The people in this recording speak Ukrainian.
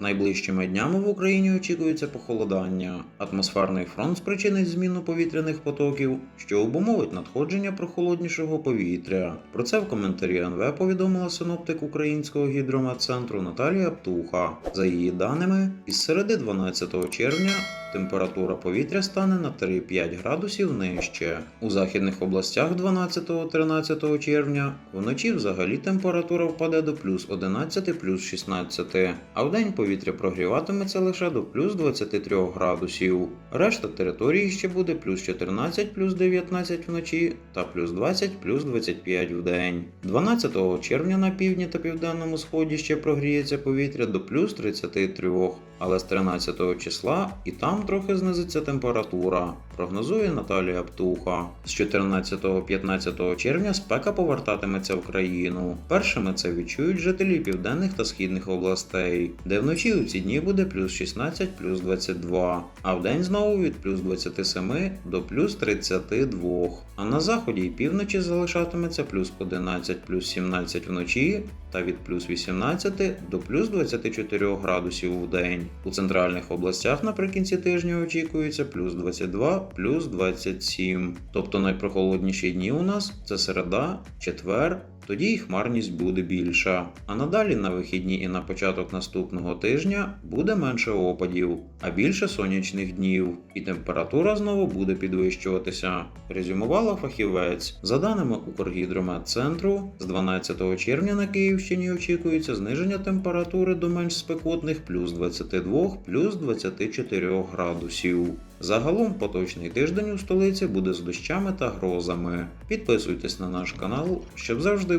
Найближчими днями в Україні очікується похолодання. Атмосферний фронт спричинить зміну повітряних потоків, що обумовить надходження прохолоднішого повітря. Про це в коментарі НВ повідомила синоптик Українського гідрометцентру Наталія Птуха. За її даними, із середи 12 червня температура повітря стане на 3-5 градусів нижче. У західних областях 12-13 червня вночі взагалі температура впаде до плюс 11 плюс 16, а вдень повітря прогріватиметься лише до плюс 23 градусів. Решта території ще буде плюс 14 плюс 19 вночі та плюс 20 плюс 25 вдень. 12 червня на півдні та південному сході ще прогріється повітря до плюс 33, але з 13 числа і там трохи знизиться температура, прогнозує Наталія Птуха. З 14-15 червня спека повертатиметься в країну. Першими це відчують жителі південних та східних областей, де вночі у ці дні буде плюс 16 плюс 22, а вдень знову від плюс 27 до плюс 32. А на заході і півночі залишатиметься плюс 11 плюс 17 вночі та від плюс 18 до плюс 24 градусів в день. У центральних областях наприкінці тижня очікується плюс 22, плюс 27. Тобто найпрохолодніші дні у нас це середа, четвер, тоді і хмарність буде більша. А надалі на вихідні і на початок наступного тижня буде менше опадів, а більше сонячних днів, і температура знову буде підвищуватися. Резюмувала фахівець. За даними Укргідрометцентру, з 12 червня на Київщині очікується зниження температури до менш спекотних плюс 22 плюс 24 градусів. Загалом поточний тиждень у столиці буде з дощами та грозами. Підписуйтесь на наш канал, щоб завжди